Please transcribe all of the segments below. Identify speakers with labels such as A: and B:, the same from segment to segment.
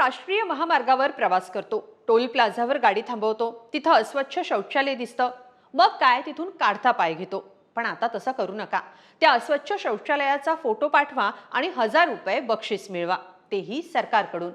A: राष्ट्रीय महामार्गावर प्रवास करतो. टोल प्लाझावर गाडी थांबवतो. तिथं अस्वच्छ शौचालय दिसतं. मग काय? तिथून काढता पाय घेतो. पण आता तसं करू नका. त्या अस्वच्छ शौचालयाचा फोटो पाठवा आणि हजार रुपये बक्षीस मिळवा. तेही सरकारकडून.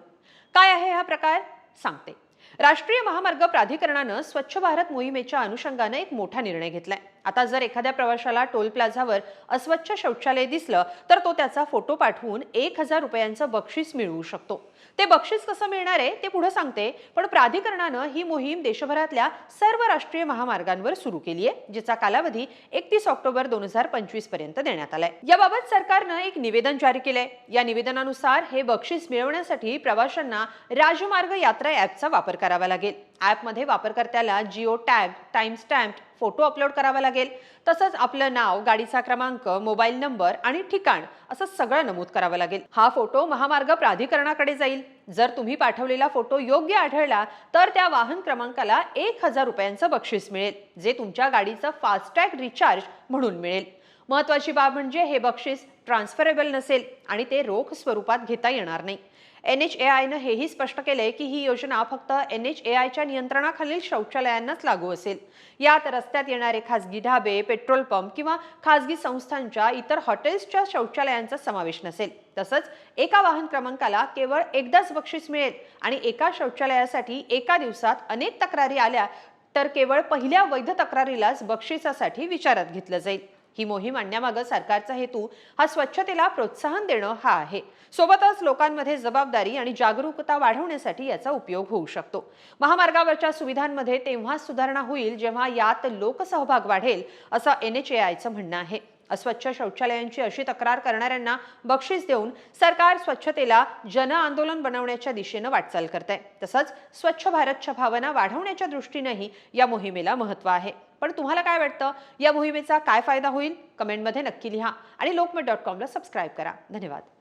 A: काय आहे हा प्रकार? सांगते. राष्ट्रीय महामार्ग प्राधिकरणानं स्वच्छ भारत मोहिमेच्या अनुषंगानं एक मोठा निर्णय घेतलाय. आता जर एखाद्या प्रवाशाला टोल प्लाझावर अस्वच्छ शौचालय दिसलं तर तो त्याचा फोटो पाठवून एक हजार रुपयांचं बक्षीस मिळवू शकतो. ते बक्षीस कसं मिळणार आहे ते पुढे सांगते पण प्राधिकरणानं ही मोहीम देशभरातल्या सर्व राष्ट्रीय महामार्गांवर सुरू केली आहे जिचा कालावधी एकतीस ऑक्टोबर दोन हजार पंचवीसपर्यंत देण्यात आलाय. याबाबत सरकारनं एक निवेदन जारी केलंय. या निवेदनानुसार हे बक्षीस मिळवण्यासाठी प्रवाशांना राजमार्ग यात्रा ॲपचा वापर करावा लागेल. ॲपमध्ये वापरकर्त्याला geo tag time stamp photo upload करावा लागेल. तसंच आपलं नाव गाडीचा क्रमांक मोबाईल नंबर आणि ठिकाण असं सगळं नमूद करावं लागेल. हा फोटो महामार्ग प्राधिकरणाकडे जाईल. जर तुम्ही पाठवलेला फोटो योग्य आढळला तर त्या वाहन क्रमांकाला एक हजार रुपयांचं बक्षीस मिळेल जे तुमच्या गाडीचं फास्टॅग रिचार्ज म्हणून मिळेल. महत्वाची बाब म्हणजे हे बक्षीस ट्रान्सफरेबल नसेल आणि ते रोख स्वरूपात घेता येणार नाही. एन एच ए आयनं हेही स्पष्ट केलंय की ही योजना फक्त एन एच ए आयच्या नियंत्रणाखालील शौचालयांनाच लागू असेल. यात रस्त्यात येणारे खासगी ढाबे पेट्रोल पंप किंवा खासगी संस्थांच्या इतर हॉटेल्सच्या शौचालयांचा समावेश नसेल. तसंच एका वाहन क्रमांकाला केवळ एकदाच बक्षीस मिळेल आणि एका शौचालयासाठी एका दिवसात अनेक तक्रारी आल्या तर केवळ पहिल्या वैध तक्रारीलाच बक्षिसासाठी विचारात घेतलं जाईल. ही मोहीम आणण्यामागं सरकारचा हेतू हा स्वच्छतेला प्रोत्साहन देणं हा आहे. सोबतच लोकांमध्ये जबाबदारी आणि जागरूकता वाढवण्यासाठी याचा उपयोग होऊ शकतो. महामार्गावरच्या सुविधांमध्ये तेव्हाच सुधारणा होईल जेव्हा यात लोकसहभाग वाढेल असं एन एच ए आयचं म्हणणं आहे. अस्वच्छ शौचालयांची अशी तक्रार करणाऱ्यांना बक्षीस देऊन सरकार स्वच्छतेला जन आंदोलन बनवण्याच्या दिशेनं वाटचाल करत आहे तसंच स्वच्छ भारतच्या भावना वाढवण्याच्या दृष्टीनंही या मोहिमेला महत्त्व आहे. पण तुम्हाला काय वाटतं? या मोहिमेचा काय फायदा होईल? कमेंटमध्ये नक्की लिहा आणि लोकमत डॉट कॉमला सबस्क्राईब करा. धन्यवाद.